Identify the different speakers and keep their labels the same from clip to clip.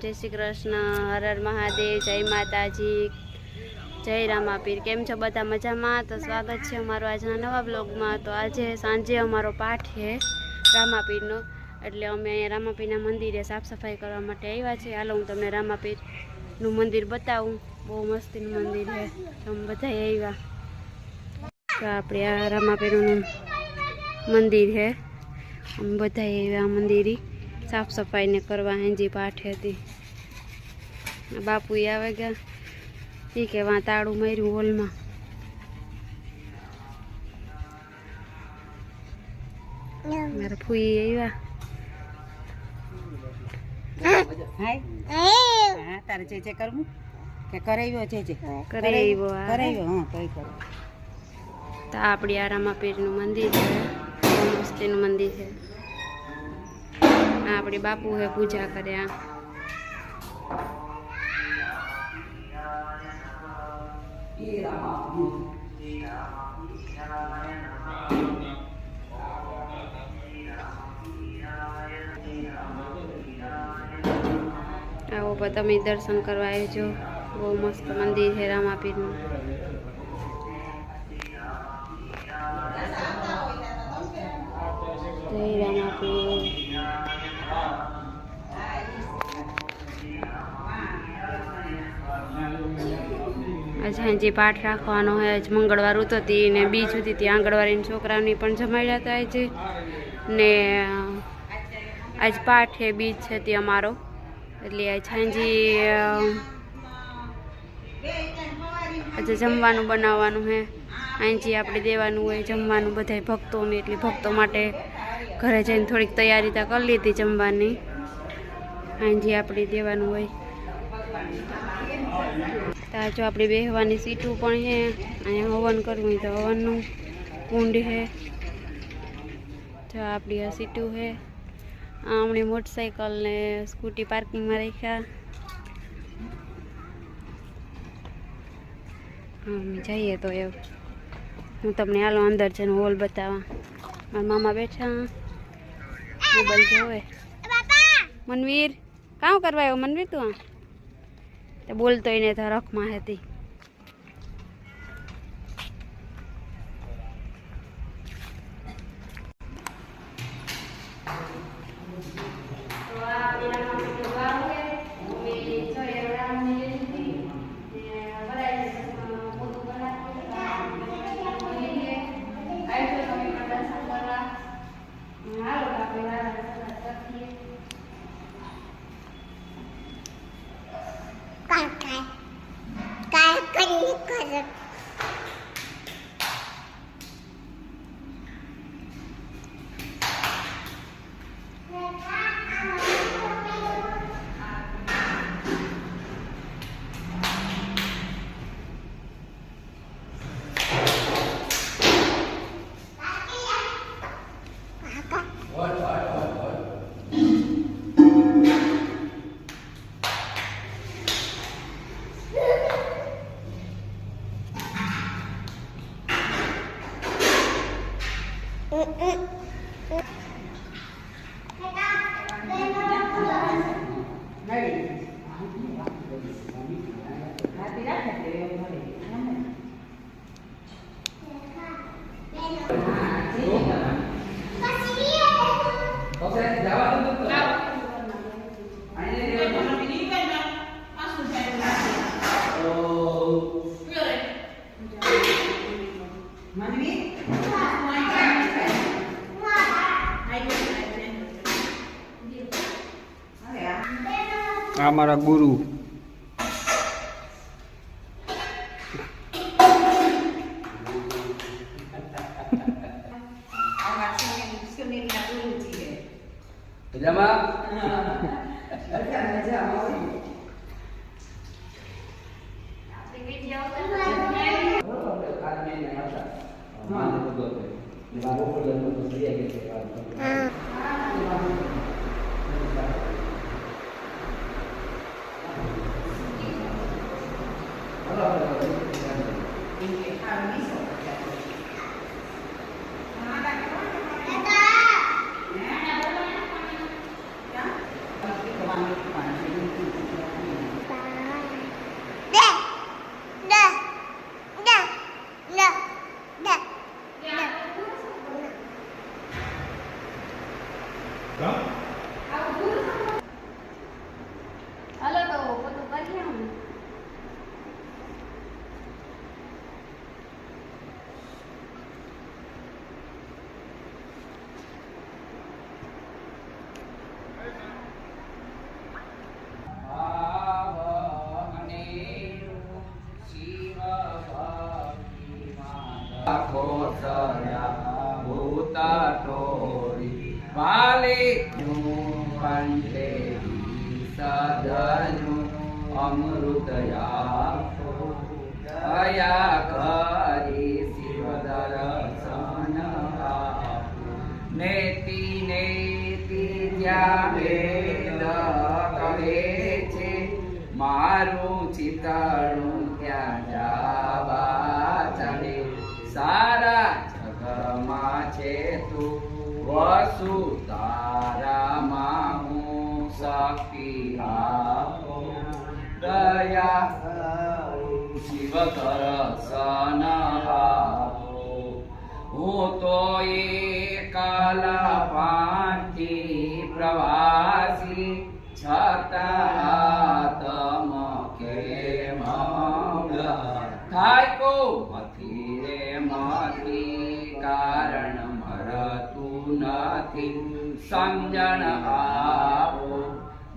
Speaker 1: જય શ્રી કૃષ્ણ, હર હર મહાદેવ, જય માતાજી, જય રામાપીર. કેમ છો બધા મજામાં? તો સ્વાગત છે અમારો આજના નવા બ્લોગમાં તો આજે સાંજે અમારો પાઠ છે રામાપીરનો. એટલે અમે અહીંયા રામાપીરના મંદિરે સાફ સફાઈ કરવા માટે આવ્યા છીએ. હાલો, હું તમને રામાપીરનું મંદિર બતાવું. બહુ મસ્તીનું મંદિર છે. તો અમે બધા આવ્યા. તો આપણે આ રામાપીરનું મંદિર છે. અમે બધા આવ્યા મંદિરે સાફ સફાઈને કરવા. હેંજી પાઠે હતી. બાપુ આવે ગયા. એ કે વાં તાળું માર્યું હોલમાં. મારા ફૂઈ આવ્યા.
Speaker 2: હા તારે જે જે કરવું કે કરાવ્યો જે જે.
Speaker 1: કરાવ્યો.
Speaker 2: કરાવ્યો? હા તોય કરો.
Speaker 1: તો આપણી આ રામાપીરનું મંદિર છે. મસ્તીનું મંદિર છે. આપણી બાપુ હે પૂજા કરે આવો બધા દર્શન કરવા આવજો બહુ મસ્ત મંદિર છે રામાપીરનું. હાંજે પાઠ રાખવાનો હોય, આજ મંગળવાર હતી ને બીજ સુધી ત્યાં આંગણવાડીના છોકરાઓની પણ જમાડ્યા હતા આજે. ને આજ પાઠ છે બીજ છે તે અમારો. એટલે આજ સાંજે આજે જમવાનું બનાવવાનું છે આંજી આપણે દેવાનું હોય જમવાનું બધાય ભક્તોને, એટલે ભક્તો માટે ઘરે જઈને થોડીક તૈયારી તો કરી લીધી જમવાની. આંજી આપણે દેવાનું હોય. તો જો આપણી બેહવાની સીટું પણ છે. અહીંયા હવન કરવું તો હવનનું કુંડ છે. જો આપણી આ સીટું છે. હમણાં મોટરસાઇકલ ને સ્કૂટી પાર્કિંગમાં રાખ્યા. અમે જઈએ તો એવું હું તમને હાલો અંદર જઈને હોલ બતાવવા મારા મામા બેઠા. મોબાઈલ જોવે. મનવીર કાં કરવા આવ્યો? મનવીર તું આ? તે બોલતો એને તો રખમાં હતી.
Speaker 3: काय
Speaker 2: હાથી રાખે તે એવું અમારા guru.
Speaker 4: Nah.
Speaker 2: બધા મજામાં હોય
Speaker 1: હાલો તો બધું કરીએ અમે
Speaker 4: અમૃતયા કરી જ્યાં વેદ કહે છે મારું ચિતાણું ત્યાં જાવા ચાલે સારા જગમાં છે તું વસુ તો એકલા પાંથી પ્રવાસી છતા તમ કે થાય કો મથી કારણ મરતું નથી સમજણ આવો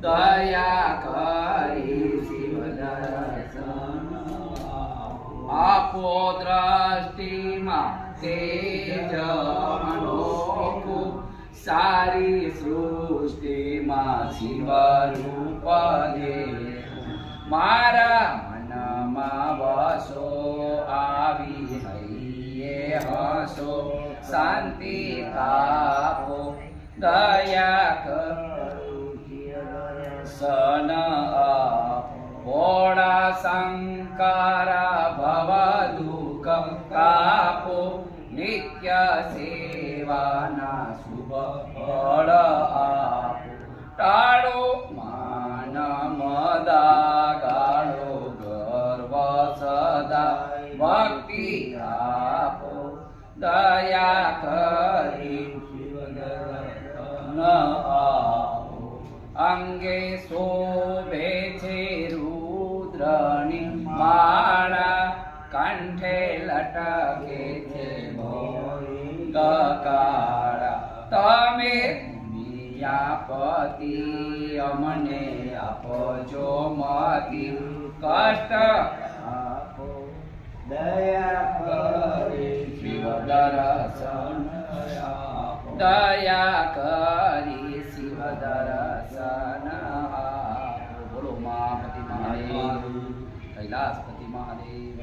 Speaker 4: દયા કરી શિવ દર્શન આપો દ્રષ્ટિમાં તેજ અનોખું સારી સૃષ્ટિમાં શિવ રૂપ દે મારા મનમાં વસો આવી હૈયે હસો. શાંતિ કાપો, દયા કરું સન ભોળા શંકરા ભવ દુઃખ કાપો. નિત્ય સેવાના શુભ ફળ આપો ટાળો માન મદા ગાળો ગર્વ સદા ભક્તિ આપો દયા કરી ન અંગે શોભે છે રુદ્રની માળા કંઠે લટકે કાળા તમે પતિ અમને આપજો મતી કષ્ટ. આપો દયા કરી શિવ દર્શન દયા કરી શિવ દર્શન બોલો માપતિ મહાદેવ. કૈલાસપતિ મહાદેવ.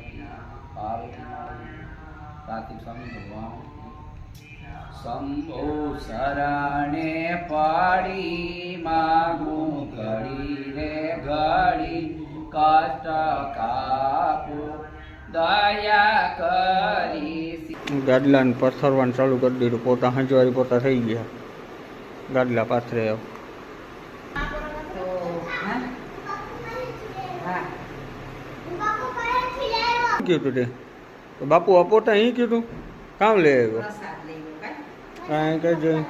Speaker 4: પાર્વતી મહાદેવ. કાર્તિક સ્વામી ભગવાન. શંભો શરણે પાડી માગું ઘડી રે ઘડી કષ્ટ કાપો દયા કરી
Speaker 5: ગાડલાને પથરવાનું ચાલુ કરી દીધું પોતા હંજવારી પોતા થઈ ગયા. ગાડલા પાથરે કીધું તે. બાપુ આ પોતા અહીં કીધું? કામ લઈ આવ્યો.
Speaker 2: કાંઈ?
Speaker 5: કાંઈ જોઈ.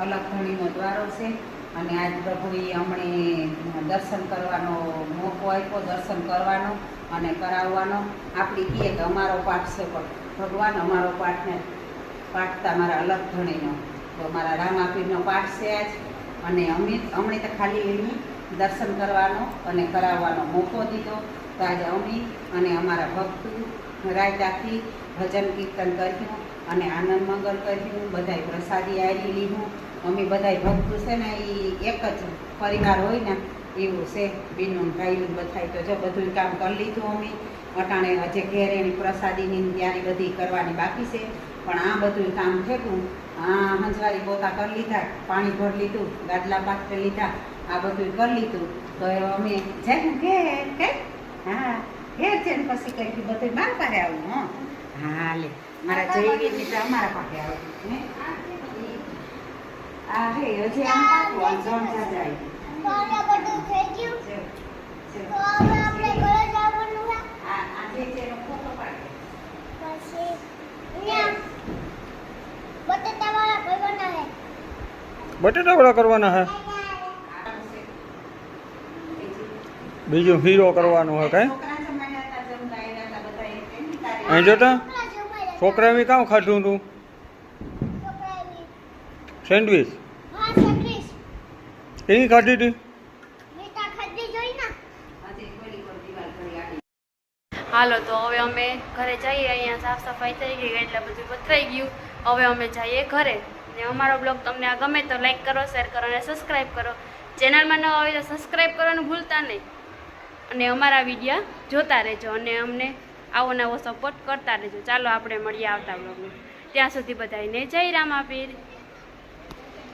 Speaker 2: અલગથણીનો દ્વારો છે. અને આજ પ્રભુએ કે અમારો પાઠ છે તો આજ. અને અમે, અમને તો ખાલી એની દર્શન કરવાનો અને કરાવવાનો મોકો દીધો. તો આજે અમે અને અમારા ભક્તો રાયતાથી ભજન કીર્તન કર્યું અને આનંદ મંગલ કર્યું, બધાય પ્રસાદી આવી લીધું. અમે બધાય ભક્તો છે ને એ એક જ પરિવાર હોય ને, એવું છે. બીનું ભાઈ બધાય તો જો બધું કામ કરી લીધું અમે. અટાણે હજે ઘેર એની પ્રસાદીની ત્યારે બધી કરવાની બાકી છે. પણ આ બધું કામ થયું આ હંજવારી પોતા કરી લીધા, પાણી ભરી લીધું, ગાદલા પાત્ર લીધા, આ બધું કરી લીધું. તો અમે ઘેર, કે? હા. ઘેર છે ને પછી કઈ બધું માર પાસે આવું હં. હા લે. મારા જઈ મિત્ર અમારા પાસે આવું. હે? આ હે હજી આમ પાકું આ જણ જાય.
Speaker 3: તો આ બધું થઈ ગયું. તો આપણે ઘરે જવાનું છે.
Speaker 2: આ આ જે છે એનો ફોટો પાડે
Speaker 3: પછી અહીંયા બટેટાવાળા કરવાના હે
Speaker 5: બટેટા વડા કરવાના હે બીજું હીરો કરવાનો હે કાંઈ
Speaker 2: છોકરા જમાડ્યા હતા જમતા આવ્યા હતા બધા એક એની તારે
Speaker 5: અહીં જોતા. છોકરાએ કામ ખાધું તું સેન્ડવીચ?
Speaker 3: હા
Speaker 5: ખાધી હતી?
Speaker 1: હાલો, તો હવે અમે ઘરે જઈએ, અહીંયા સાફ સફાઈ થઈ ગઈ, એટલે બધું પથરાઈ ગયું. હવે અમે જઈએ ઘરે. ને અમારો બ્લોગ તમને આ ગમે તો લાઈક કરો, શેર કરો અને સબસ્ક્રાઈબ કરો. ચેનલમાં ન હોય તો સબસ્ક્રાઈબ કરવાનું ભૂલતા નહીં. અને અમારા વિડીયા જોતા રહેજો અને અમને આવો નવો સપોર્ટ કરતા રહેજો. ચાલો આપણે મળીએ આવતા બ્લોગમાં ત્યાં સુધી બધાને જય રામાપીર.